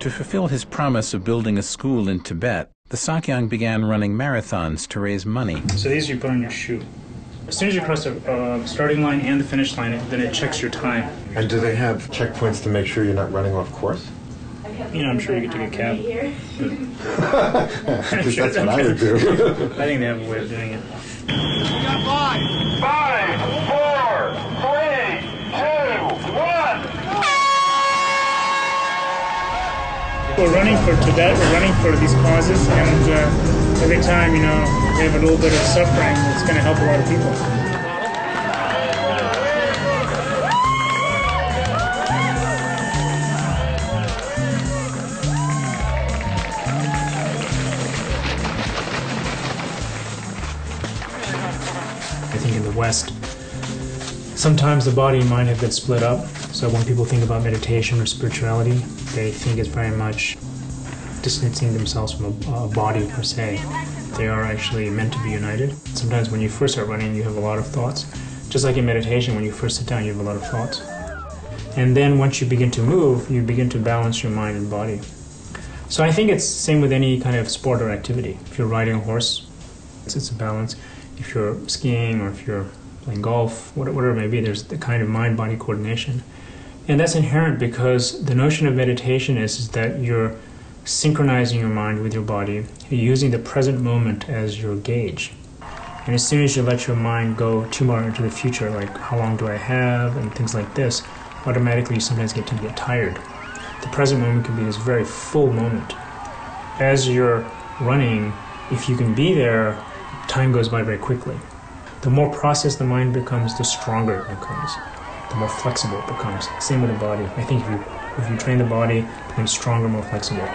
To fulfill his promise of building a school in Tibet, the Sakyong began running marathons to raise money. So these you put on your shoe. As soon as you cross the uh, starting line and the finish line, then it checks your time. And do they have checkpoints to make sure you're not running off course? You know, I'm sure you could take a cab. Because that's what I would do. I think they have a way of doing it. We're running for Tibet, we're running for these causes, and uh, every time, you know, we have a little bit of suffering, it's going to help a lot of people. I think in the West, sometimes the body and mind have been split up. So when people think about meditation or spirituality, they think it's very much distancing themselves from a, a body per se. They are actually meant to be united. Sometimes when you first start running, you have a lot of thoughts. Just like in meditation, when you first sit down, you have a lot of thoughts. And then once you begin to move, you begin to balance your mind and body. So I think it's same with any kind of sport or activity. If you're riding a horse, it's, it's a balance. If you're skiing or if you're playing golf, whatever it may be, there's the kind of mind-body coordination. And that's inherent because the notion of meditation is, is that you're synchronizing your mind with your body, you're using the present moment as your gauge. And as soon as you let your mind go too far into the future, like how long do I have and things like this, automatically you sometimes get to get tired. The present moment can be this very full moment. As you're running, if you can be there, time goes by very quickly. The more processed the mind becomes, the stronger it becomes, the more flexible it becomes. Same with the body. I think if you if you train the body, it becomes stronger, more flexible.